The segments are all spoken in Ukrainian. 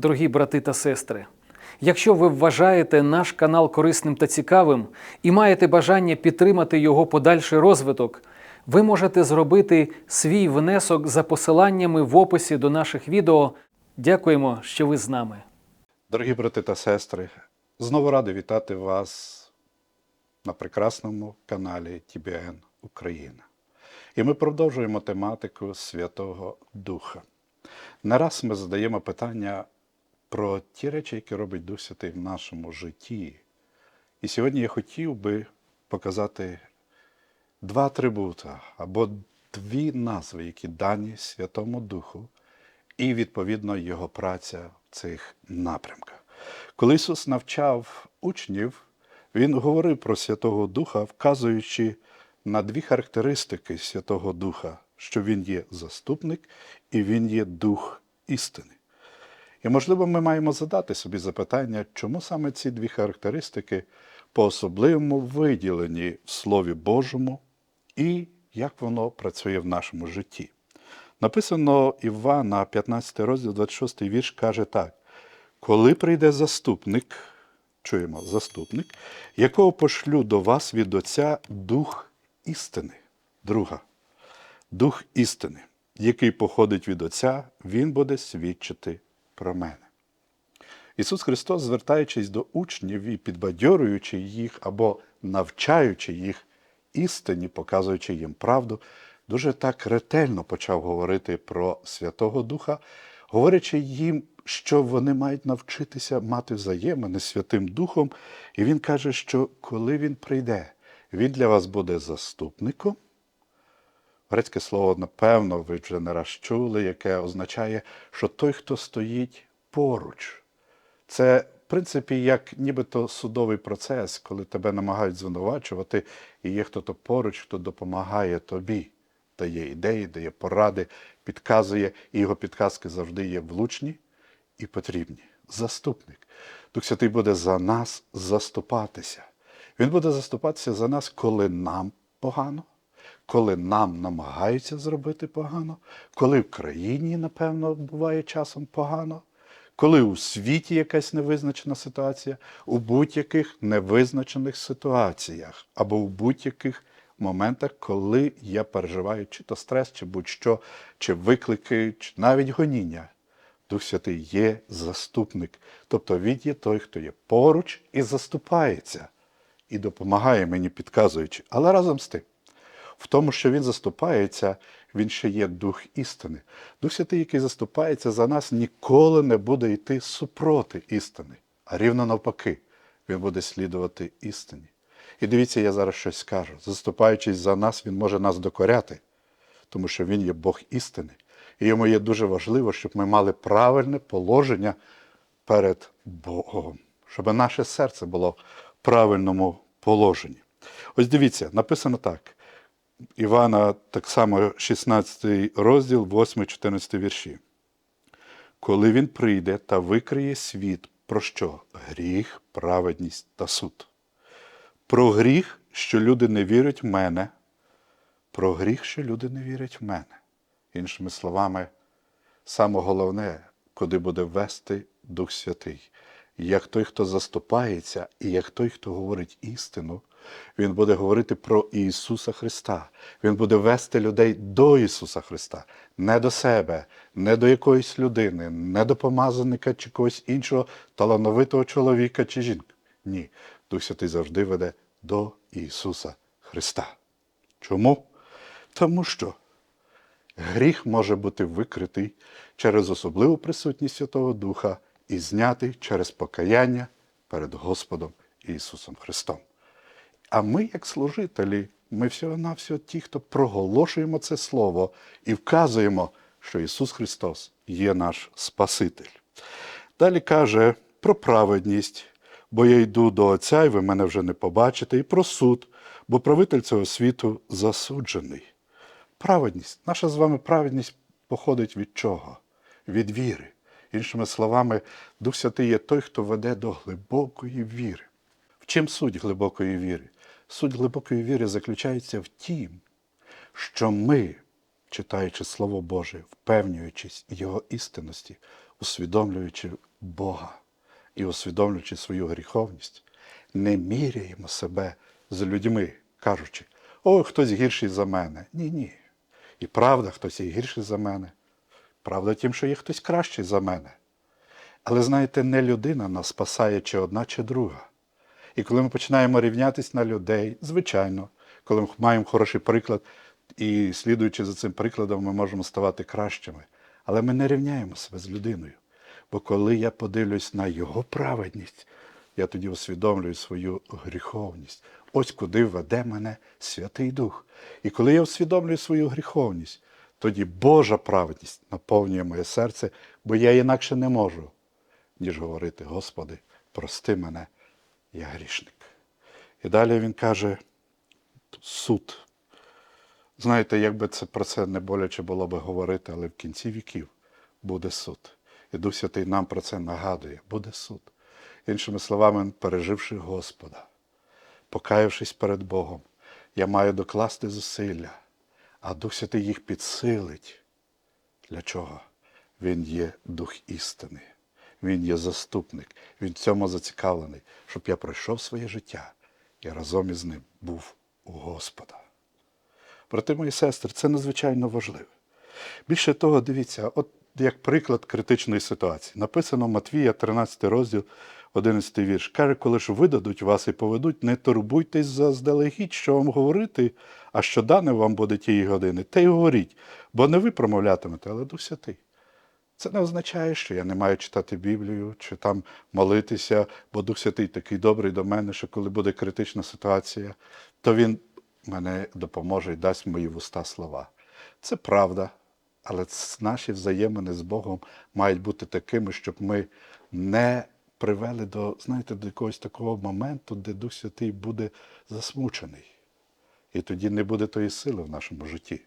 Дорогі брати та сестри, якщо ви вважаєте наш канал корисним та цікавим і маєте бажання підтримати його подальший розвиток, ви можете зробити свій внесок за посиланнями в описі до наших відео. Дякуємо, що ви з нами. Дорогі брати та сестри, знову радий вітати вас на прекрасному каналі TBN Україна. І ми продовжуємо тематику Святого Духа. Не раз ми задаємо питання про ті речі, які робить Дух Святий в нашому житті. І сьогодні я хотів би показати два атрибута або дві назви, які дані Святому Духу, і відповідно його праця в цих напрямках. Коли Ісус навчав учнів, Він говорив про Святого Духа, вказуючи на дві характеристики Святого Духа, що Він є заступник і Він є дух істини. І, можливо, ми маємо задати собі запитання, чому саме ці дві характеристики по-особливому виділені в Слові Божому і як воно працює в нашому житті. Написано Івана, 15 розділ, 26 вірш, каже так: коли прийде заступник, чуємо, заступник, якого пошлю до вас від Отця Дух істини. Друга. Дух істини, який походить від Отця, Він буде свідчити про мене. Ісус Христос, звертаючись до учнів і підбадьорюючи їх або навчаючи їх істині, показуючи їм правду, дуже так ретельно почав говорити про Святого Духа, говорячи їм, що вони мають навчитися мати взаємини з Святим Духом. І Він каже, що коли Він прийде, Він для вас буде заступником. Грецьке слово, напевно, ви вже не раз чули, яке означає, що той, хто стоїть поруч. Це, в принципі, як нібито судовий процес, коли тебе намагають звинувачувати, і є хто-то поруч, хто допомагає тобі, дає ідеї, дає поради, підказує, і його підказки завжди є влучні і потрібні. Заступник. Дух Святий буде за нас заступатися. Він буде заступатися за нас, коли нам погано, коли нам намагаються зробити погано, коли в країні, напевно, буває часом погано, коли у світі якась невизначена ситуація, у будь-яких невизначених ситуаціях або у будь-яких моментах, коли я переживаю чи то стрес, чи будь-що, чи виклики, чи навіть гоніння. Дух Святий є заступник, тобто він є той, хто є поруч і заступається, і допомагає мені, підказуючи. Але разом з тим, в тому, що він заступається, він ще є дух істини. Дух Святий, який заступається за нас, ніколи не буде йти супроти істини, а рівно навпаки, він буде слідувати істині. І дивіться, я зараз щось скажу. Заступаючись за нас, він може нас докоряти, тому що він є Бог істини. І йому є дуже важливо, щоб ми мали правильне положення перед Богом, щоб наше серце було в правильному положенні. Ось дивіться, написано так. Івана, так само 16 розділ, 8-14 вірші. Коли він прийде та викриє світ, про що? Гріх, праведність та суд. Про гріх, що люди не вірять в мене, про гріх, що люди не вірять в мене. Іншими словами, саме головне, куди буде вести Дух Святий. Як той, хто заступається, і як той, хто говорить істину, він буде говорити про Ісуса Христа. Він буде вести людей до Ісуса Христа, не до себе, не до якоїсь людини, не до помазаника чи когось іншого талановитого чоловіка чи жінки. Ні, Дух Святий завжди веде до Ісуса Христа. Чому? Тому що гріх може бути викритий через особливу присутність Святого Духа і знятий через покаяння перед Господом Ісусом Христом. А ми, як служителі, ми всього-навсього ті, хто проголошуємо це Слово і вказуємо, що Ісус Христос є наш Спаситель. Далі каже про праведність, бо я йду до Отця, і ви мене вже не побачите, і про суд, бо правитель цього світу засуджений. Праведність, наша з вами праведність походить від чого? Від віри. Іншими словами, Дух Святий є той, хто веде до глибокої віри. В чим суть глибокої віри? Суть глибокої віри заключається в тім, що ми, читаючи Слово Боже, впевнюючись Його істинності, усвідомлюючи Бога і усвідомлюючи свою гріховність, не міряємо себе з людьми, кажучи, о, хтось гірший за мене. Ні, ні. І правда, хтось є гірший за мене. Правда тим, що є хтось кращий за мене. Але знаєте, не людина нас спасає чи одна, чи друга. І коли ми починаємо рівнятись на людей, звичайно, коли ми маємо хороший приклад, і слідуючи за цим прикладом, ми можемо ставати кращими. Але ми не рівняємо себе з людиною. Бо коли я подивлюсь на його праведність, я тоді усвідомлюю свою гріховність. Ось куди веде мене Святий Дух. І коли я усвідомлюю свою гріховність, тоді Божа праведність наповнює моє серце, бо я інакше не можу, ніж говорити, Господи, прости мене, я грішник. І далі він каже: суд. Знаєте, якби це про це не боляче було би говорити, але в кінці віків буде суд. І Дух Святий нам про це нагадує, буде суд. Іншими словами, переживши Господа, покаявшись перед Богом, я маю докласти зусилля, а Дух Святий їх підсилить. Для чого? Він є дух істини, він є заступник, він в цьому зацікавлений, щоб я пройшов своє життя і разом із ним був у Господа. Брати мої сестри, це надзвичайно важливо. Більше того, дивіться, от як приклад критичної ситуації. Написано Матвія, 13 розділ, 11 вірш. Каже, коли ж видадуть вас і поведуть, не турбуйтесь заздалегідь, що вам говорити, а що дане вам буде тієї години, те й говоріть, бо не ви промовлятимете, але Дух Святий. Це не означає, що я не маю читати Біблію чи там молитися, бо Дух Святий такий добрий до мене, що коли буде критична ситуація, то Він мене допоможе і дасть мої вуста слова. Це правда, але наші взаємини з Богом мають бути такими, щоб ми не привели до, знаєте, до якогось такого моменту, де Дух Святий буде засмучений. І тоді не буде тої сили в нашому житті.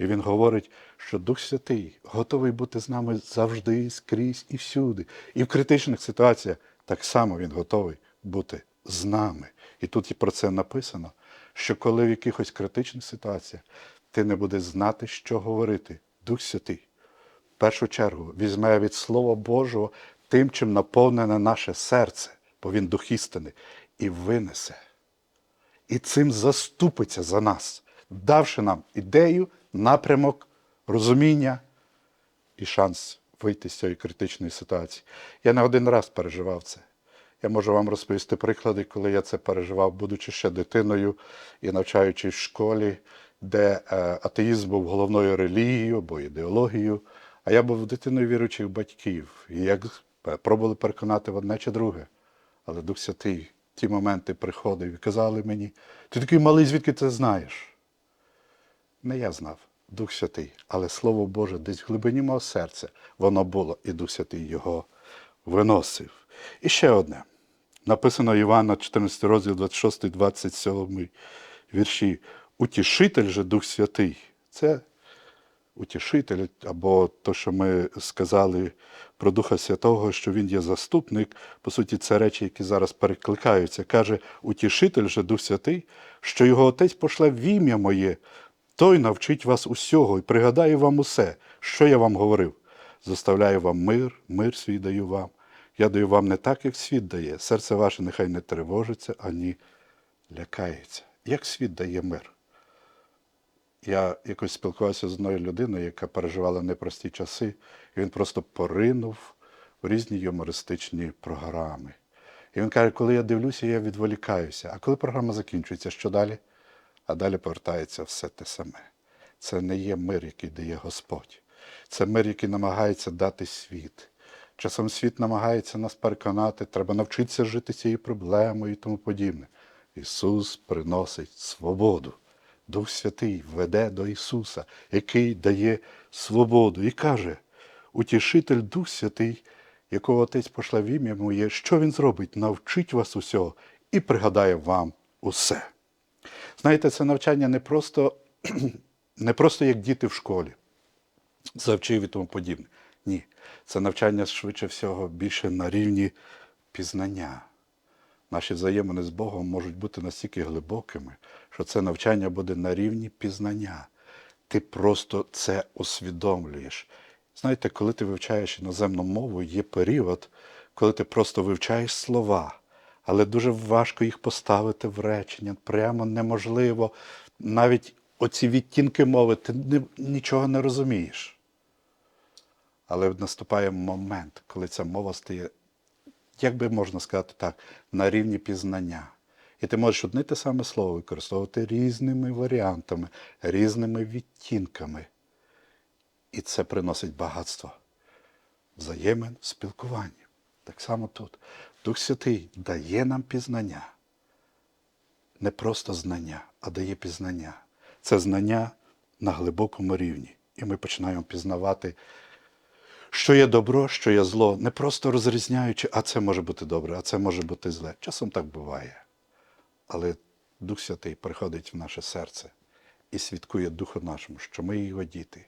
І він говорить, що Дух Святий готовий бути з нами завжди, скрізь і всюди. І в критичних ситуаціях так само він готовий бути з нами. І тут і про це написано, що коли в якихось критичних ситуаціях ти не будеш знати, що говорити, Дух Святий, в першу чергу візьме від Слова Божого тим, чим наповнене наше серце, бо він дух істини, і винесе і цим заступиться за нас, давши нам ідею, напрямок, розуміння і шанс вийти з цієї критичної ситуації. Я не один раз переживав це. Я можу вам розповісти приклади, коли я це переживав, будучи ще дитиною і навчаючись в школі, де е, атеїзм був головною релігією або ідеологією, а я був дитиною віруючих батьків. І як е, пробували переконати в одне чи друге. Але Дух Святий ті моменти приходив і казали мені, ти такий малий, звідки ти знаєш? Не я знав, Дух Святий, але Слово Боже десь в глибині мого серця воно було, і Дух Святий його виносив. І ще одне. Написано Івана, 14 розділ, 26, 27 вірші. Утішитель же Дух Святий. Це утішитель, або то, що ми сказали про Духа Святого, що Він є заступник, по суті, це речі, які зараз перекликаються. Каже, утішитель же Дух Святий, що його Отець пошле в ім'я моє, той навчить вас усього і пригадає вам усе, що я вам говорив. Заставляю вам мир, мир свій даю вам. Я даю вам не так, як світ дає. Серце ваше нехай не тривожиться, ані лякається. Як світ дає мир? Я якось спілкувався з одною людиною, яка переживала непрості часи, і він просто поринув в різні юмористичні програми. І він каже, коли я дивлюся, я відволікаюся. А коли програма закінчується, що далі? А далі повертається все те саме. Це не є мир, який дає Господь. Це мир, який намагається дати світ. Часом світ намагається нас переконати, треба навчитися жити цією проблемою і тому подібне. Ісус приносить свободу. Дух Святий веде до Ісуса, який дає свободу, і каже: Утішитель Дух Святий, якого Отець пошле в ім'я моє, що Він зробить? Навчить вас усього і пригадає вам усе. Знаєте, це навчання не просто, не просто як діти в школі, завчив і тому подібне. Ні, це навчання швидше всього більше на рівні пізнання. Наші взаємини з Богом можуть бути настільки глибокими, що це навчання буде на рівні пізнання. Ти просто це усвідомлюєш. Знаєте, коли ти вивчаєш іноземну мову, є період, коли ти просто вивчаєш слова, але дуже важко їх поставити в речення. Прямо неможливо. Навіть оці відтінки мови, ти не, нічого не розумієш. Але наступає момент, коли ця мова стає, як би можна сказати так, на рівні пізнання. І ти можеш одне те саме слово використовувати різними варіантами, різними відтінками. І це приносить багатство взаємин в спілкуванні. Так само тут. Дух Святий дає нам пізнання. Не просто знання, а дає пізнання. Це знання на глибокому рівні. І ми починаємо пізнавати, що є добро, що є зло, не просто розрізняючи, а це може бути добре, а це може бути зле. Часом так буває. Але Дух Святий приходить в наше серце і свідкує Духу нашому, що ми його діти,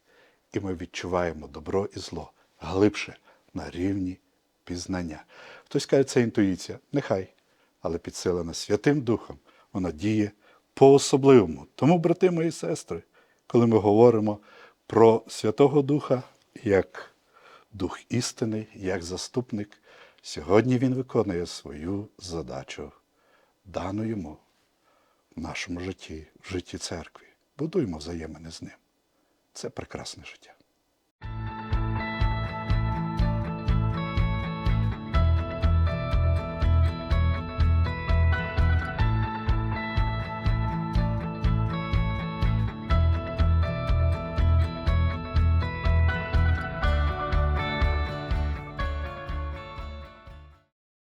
і ми відчуваємо добро і зло глибше на рівні пізнання. Хтось каже, це інтуїція. Нехай, але підсилена Святим Духом, вона діє по-особливому. Тому, брати мої сестри, коли ми говоримо про Святого Духа як Дух істини, як заступник, сьогодні Він виконує свою задачу, дану йому в нашому житті, в житті церкви. Будуємо взаємини з ним. Це прекрасне життя.